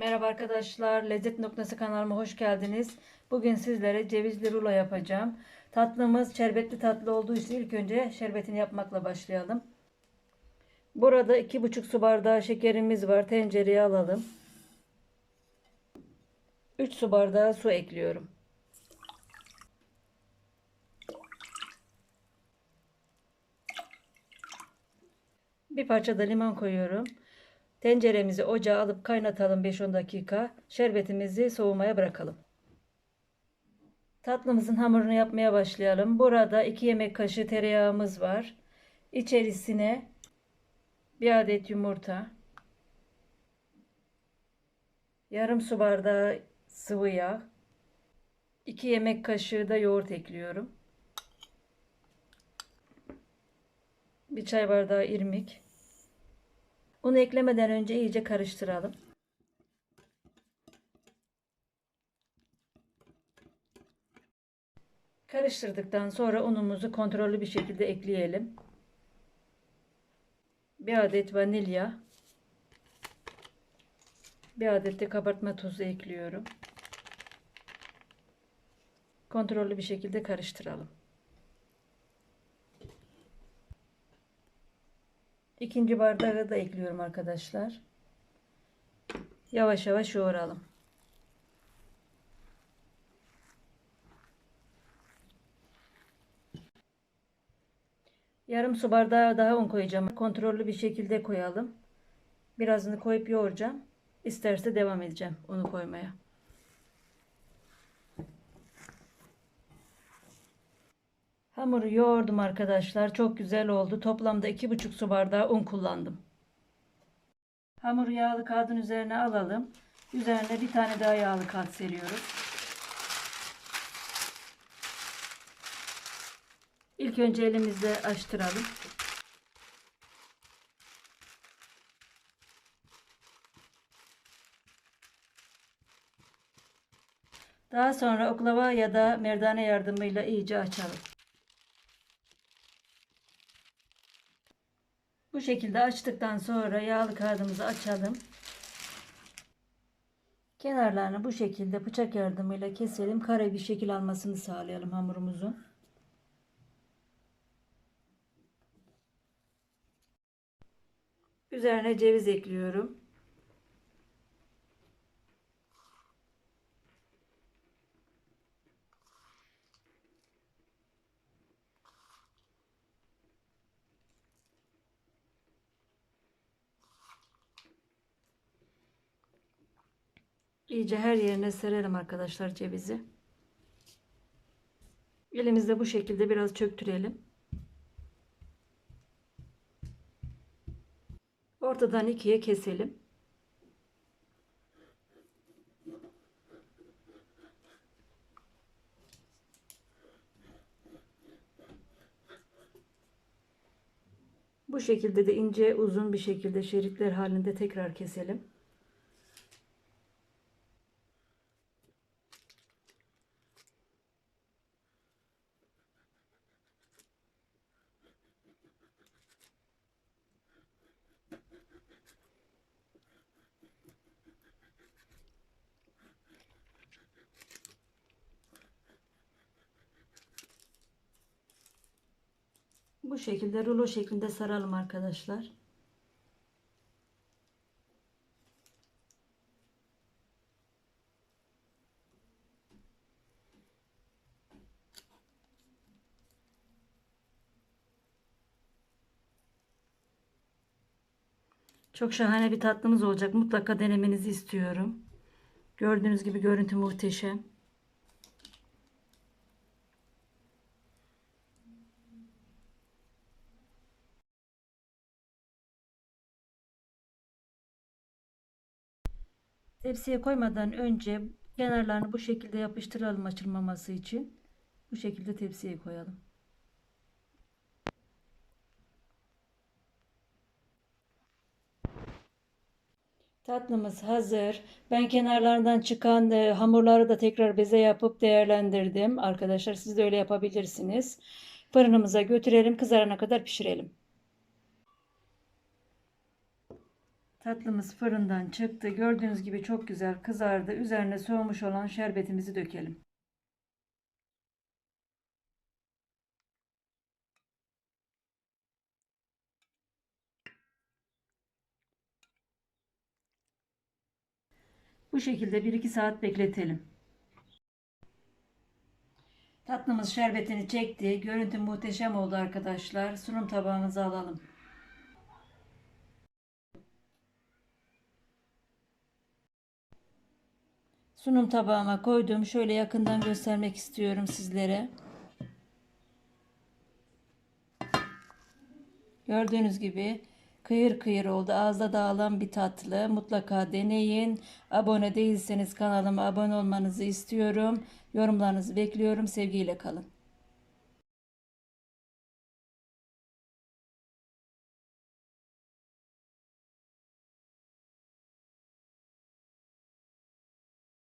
Merhaba arkadaşlar, Lezzet Noktası kanalıma hoş geldiniz. Bugün sizlere cevizli rulo yapacağım. Tatlımız şerbetli tatlı olduğu için ilk önce şerbetini yapmakla başlayalım. Burada 2,5 su bardağı şekerimiz var. Tencereye alalım. 3 su bardağı su ekliyorum. Bir parça da limon koyuyorum. Tenceremizi ocağa alıp kaynatalım 5-10 dakika. Şerbetimizi soğumaya bırakalım. Tatlımızın hamurunu yapmaya başlayalım. Burada 2 yemek kaşığı tereyağımız var. İçerisine bir adet yumurta, yarım su bardağı sıvı yağ, 2 yemek kaşığı da yoğurt ekliyorum. Bir çay bardağı irmik. Unu eklemeden önce iyice karıştıralım. Karıştırdıktan sonra unumuzu kontrollü bir şekilde ekleyelim. Bir adet vanilya. Bir adet de kabartma tozu ekliyorum. Kontrollü bir şekilde karıştıralım. İkinci bardağı da ekliyorum arkadaşlar. Yavaş yavaş yoğuralım. Yarım su bardağı daha un koyacağım. Kontrollü bir şekilde koyalım. Birazını koyup yoğuracağım. İsterse devam edeceğim unu koymaya. Hamuru yoğurdum arkadaşlar. Çok güzel oldu. Toplamda 2,5 su bardağı un kullandım. Hamuru yağlı kağıdın üzerine alalım. Üzerine bir tane daha yağlı kağıt seriyoruz. İlk önce elimizle açtıralım. Daha sonra oklava ya da merdane yardımıyla iyice açalım. Bu şekilde açtıktan sonra yağlı kağıdımızı açalım. Kenarlarını bu şekilde bıçak yardımıyla keselim. Kare bir şekil almasını sağlayalım hamurumuzun. Üzerine ceviz ekliyorum. İyice her yerine serelim arkadaşlar cevizi. Elimizde bu şekilde biraz çöktürelim. Ortadan ikiye keselim. Bu şekilde de ince uzun bir şekilde şeritler halinde tekrar keselim. Bu şekilde rulo şeklinde saralım arkadaşlar. Çok şahane bir tatlımız olacak. Mutlaka denemenizi istiyorum. Gördüğünüz gibi görüntü muhteşem. Tepsiye koymadan önce kenarlarını bu şekilde yapıştıralım açılmaması için. Bu şekilde tepsiye koyalım. Tatlımız hazır. Ben kenarlarından çıkan e, hamurları da tekrar beze yapıp değerlendirdim. Arkadaşlar siz de öyle yapabilirsiniz. Fırınımıza götürelim. Kızarana kadar pişirelim. Tatlımız fırından çıktı. Gördüğünüz gibi çok güzel kızardı. Üzerine soğumuş olan şerbetimizi dökelim. Bu şekilde 1-2 saat bekletelim. Tatlımız şerbetini çekti. Görüntü muhteşem oldu arkadaşlar. Sunum tabağımıza alalım. Sunum tabağıma koydum. Şöyle yakından göstermek istiyorum sizlere. Gördüğünüz gibi kıyır kıyır oldu. Ağızda dağılan bir tatlı. Mutlaka deneyin. Abone değilseniz kanalıma abone olmanızı istiyorum. Yorumlarınızı bekliyorum. Sevgiyle kalın.